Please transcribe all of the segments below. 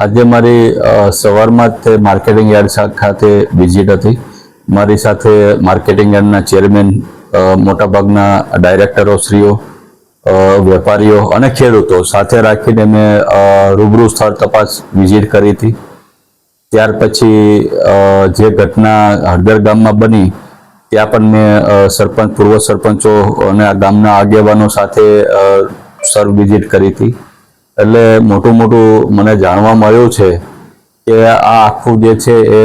આજે મારી સવારમાં જ તે માર્કેટિંગ યાર્ડ ખાતે વિઝિટ હતી. મારી સાથે માર્કેટિંગ યાર્ડના ચેરમેન મોટાભાગના ડાયરેક્ટરો શ્રીઓ વેપારીઓ અને ખેડૂતો સાથે રાખીને મેં રૂબરૂ સ્થળ તપાસ વિઝિટ કરી હતી. ત્યાર પછી જે ઘટના હળદર ગામમાં બની, ત્યાં પણ મેં સરપંચ, પૂર્વ સરપંચો અને આ ગામના આગેવાનો સાથે સર્વ વિઝિટ કરી હતી. એટલે મોટું મોટું મને જાણવા મળ્યું છે કે આ આખું જે છે એ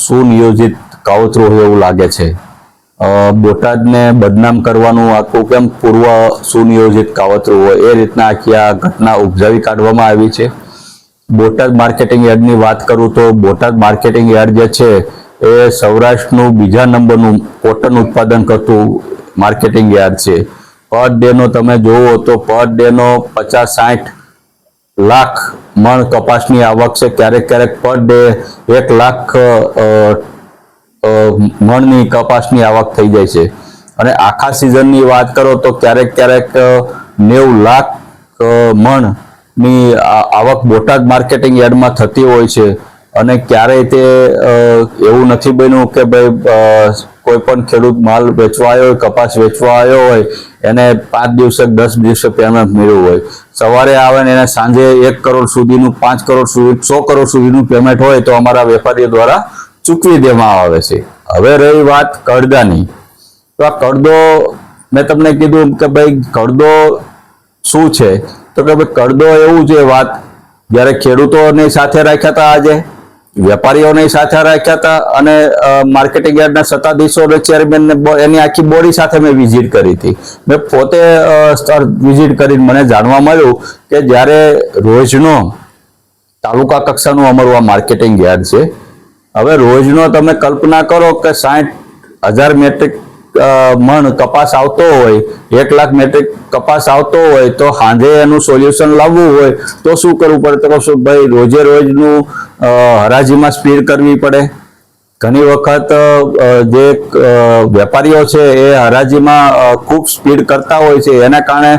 સુનિયોજિત કાવતરું હોય એવું લાગે છે. બોટાદને બદનામ કરવાનું આખું કેમ પૂર્વ સુનિયોજિત કાવતરું હોય, એ રીતના આખી આ ઘટના ઉપજાવી કાઢવામાં આવી છે. બોટાદ માર્કેટિંગ યાર્ડની વાત કરું તો બોટાદ માર્કેટિંગ યાર્ડ જે છે એ સૌરાષ્ટ્રનું બીજા નંબરનું કોટન ઉત્પાદન કરતું માર્કેટિંગ યાર્ડ છે. પર ડેનો તમે જોવો તો પર ડેનો પચાસ સાઠ લાખ મણ કપાસની આવક છે. ક્યારેક ક્યારેક પર ડે એક લાખ મણની કપાસની આવક થઈ જાય છે. અને આખા સિઝનની વાત કરો તો ક્યારેક ક્યારેક નેવું લાખ મણની આવક બોટાદ માર્કેટિંગ યાર્ડમાં થતી હોય છે. અને ક્યારેય તે એવું નથી બન્યું કે ભાઈ કોઈ પણ ખેડૂત માલ વેચવા આવ્યો હોય, કપાસ વેચવા આવ્યો હોય, એને પાંચ દિવસે દસ દિવસે પેમેન્ટ મળ્યું હોય. સવારે આવે ને એને સાંજે એક કરોડ સુધીનું, પાંચ કરોડ સુધી, સો કરોડ સુધીનું પેમેન્ટ હોય તો અમારા વેપારીઓ દ્વારા ચૂકવી દેવામાં આવે છે. હવે રહી વાત કરદાની. તો આ કડદો મેં તમને કીધું કે ભાઈ કડદો શું છે? તો કે ભાઈ કડદો એવું છે વાત, જ્યારે ખેડૂતોની સાથે રાખ્યા હતા આજે વેપારીઓની સાથે રાખ્યા હતા અને માર્કેટિંગ યાર્ડના સત્તાધીશો અને ચેરમેનને એની આખી બોડી સાથે મેં વિઝિટ કરી હતી. મેં પોતે સ્થળ વિઝિટ કરીને મને જાણવા મળ્યું કે જ્યારે રોજનો તાલુકા કક્ષાનું અમારું આ માર્કેટિંગ યાર્ડ છે, હવે રોજનો તમે કલ્પના કરો કે સાઠ હજાર મેટ્રિક મણ કપાસ આવતો હોય, એક લાખ મેટ્રિક કપાસ આવતો હોય, તો સાંજે એનું સોલ્યુશન લાવવું હોય, તો શું કરવું પડે? તો શું ભાઈ, રોજે રોજનું હરાજીમાં સ્પીડ કરવી પડે. ઘણી વખત જે વેપારીઓ છે, એ હરાજીમાં ખૂબ સ્પીડ કરતા હોય છે. એના કારણે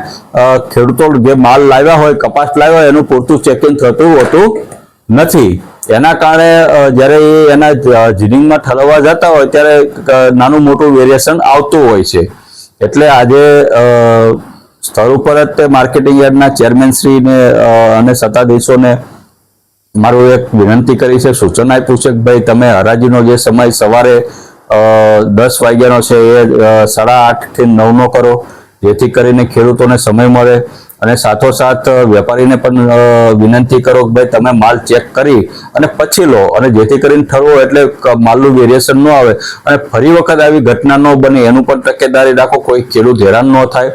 ખેડૂતો જે માલ લાવ્યા હોય, કપાસ લાવ્યા હોય, એનું પૂરતું ચેકિંગ થતું હોતું નથી. એના કારણે જ્યારે એ એના જીનિંગમાં ઠલવવા જતા હોય, ત્યારે નાનું મોટું વેરિએશન આવતું હોય છે. એટલે આજે સ્થળ ઉપર જ તે માર્કેટિંગ યાર્ડના ચેરમેનશ્રીને અને સત્તાધીશોને મારું એક વિનંતી કરી છે, સૂચન આપ્યું છે કે ભાઈ, તમે હરાજીનો જે સમય સવારે દસ વાગ્યાનો છે, એ સાડા આઠથી નવનો કરો, જેથી કરીને ખેડૂતોને સમય મળે. અને સાથોસાથ વેપારીને પણ વિનંતી કરો કે ભાઈ તમે માલ ચેક કરી અને પછી લો. અને જેથી કરીને ઠરવો એટલે માલનું વેરિએશન ન આવે. અને ફરી વખત આવી ઘટના ન બને, એનું પણ તકેદારી રાખો. કોઈ ખેડૂત હેરાન ન થાય.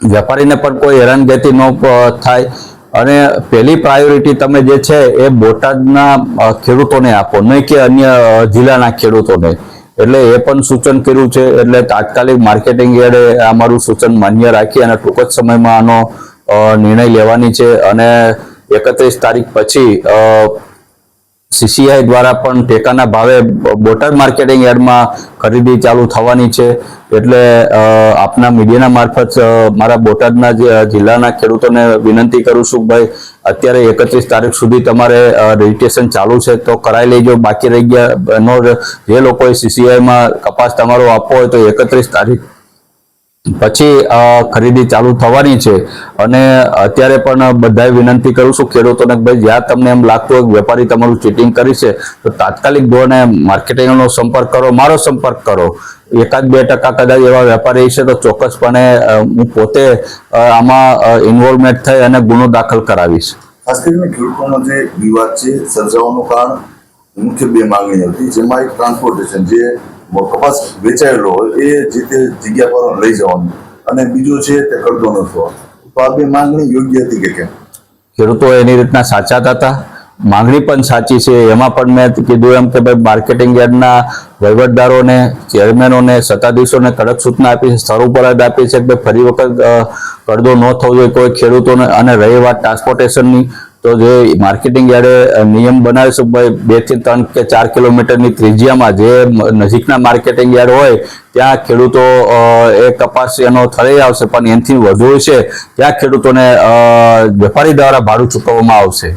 વેપારીને પણ કોઈ હેરાનગતિ ન થાય. અને પહેલી પ્રાયોરિટી તમે જે છે એ બોટાદના ખેડૂતોને આપો. નહીં કે અન્ય જિલ્લાના ખેડૂતોને. એટલે એ પણ સૂચન કર્યું છે. એટલે તાત્કાલિક માર્કેટિંગ એડે અમારું સૂચન માન્ય રાખી અને ટૂંક જ સમયમાં આનો નિર્ણય લેવાની છે. અને એકત્રીસ તારીખ પછી સીસીઆઈ દ્વારા પણ ટેકાના ભાવે બોટાદ માર્કેટિંગ યાર્ડમાં ખરીદી ચાલુ થવાની છે. એટલે આપના મીડિયાના મારફત મારા બોટાદના જિલ્લાના ખેડૂતોને વિનંતી કરું છું, ભાઈ, અત્યારે એકત્રીસ તારીખ સુધી તમારે રજીસ્ટ્રેશન ચાલુ છે, તો કરાવી લેજો. બાકી રહી ગયા જે લોકોએ સીસીઆઈમાં કપાસ તમારો આપવો હોય તો એકત્રીસ તારીખ પછી ખરીદી ચાલુ થવાની છે. અને અત્યારે પણ બધાએ વિનંતી કરું છું ખેડૂતોને ભાઈ, જ્યાં તમને એમ લાગતું હોય વેપારી તમારું ચીટિંગ કરી છે, તો તાત્કાલિક ધોરણે માર્કેટિંગનો સંપર્ક કરો, મારો સંપર્ક કરો. એકાદ બે ટકા કદાચ એવા વેપારી છે તો ચોક્કસપણે હું પોતે આમાં ઇન્વોલ્વમેન્ટ થઈ અને ગુનો દાખલ કરાવીશ. ખાસ કરીને ખેડૂતોનો જે વિવાદ છે, સર્જાવાનું કારણ મુખ્ય બે માંગણી હતી, જેમાં એક ટ્રાન્સપોર્ટેશન જે કપાસ વેચાયેલો એ જે તે જગ્યા પર લઈ જવાનું. અને બીજું છે તે કરદોનો થવા તો આ બે માંગણી યોગ્ય હતી કે કેમ? ખેડૂતો એની રીતના સાચા હતા? માંગણી પણ સાચી છે. એમાં પણ મેં કીધું એમ કે ભાઈ માર્કેટિંગ યાર્ડના વહીવટદારોને ચેરમેનોને સત્તાધીશોને કડક સૂચના આપી છે. સ્થળ ઉપર જ આપી છે કે ફરી વખત પડદો ન થવો જોઈએ કોઈ ખેડૂતોને અને રહી વાત ટ્રાન્સપોર્ટેશનની તો જે માર્કેટિંગ યાર્ડે નિયમ બનાવ્યો છે ભાઈ બેથી ત્રણ કે ચાર કિલોમીટરની ત્રિજ્યામાં જે નજીકના માર્કેટિંગ યાર્ડ હોય, ત્યાં ખેડૂતો એ કપાસ એનો થળી આવશે, પણ એનાથી વધુ છે, ત્યાં ખેડૂતોને વેપારી દ્વારા ભાડું ચૂકવવામાં આવશે.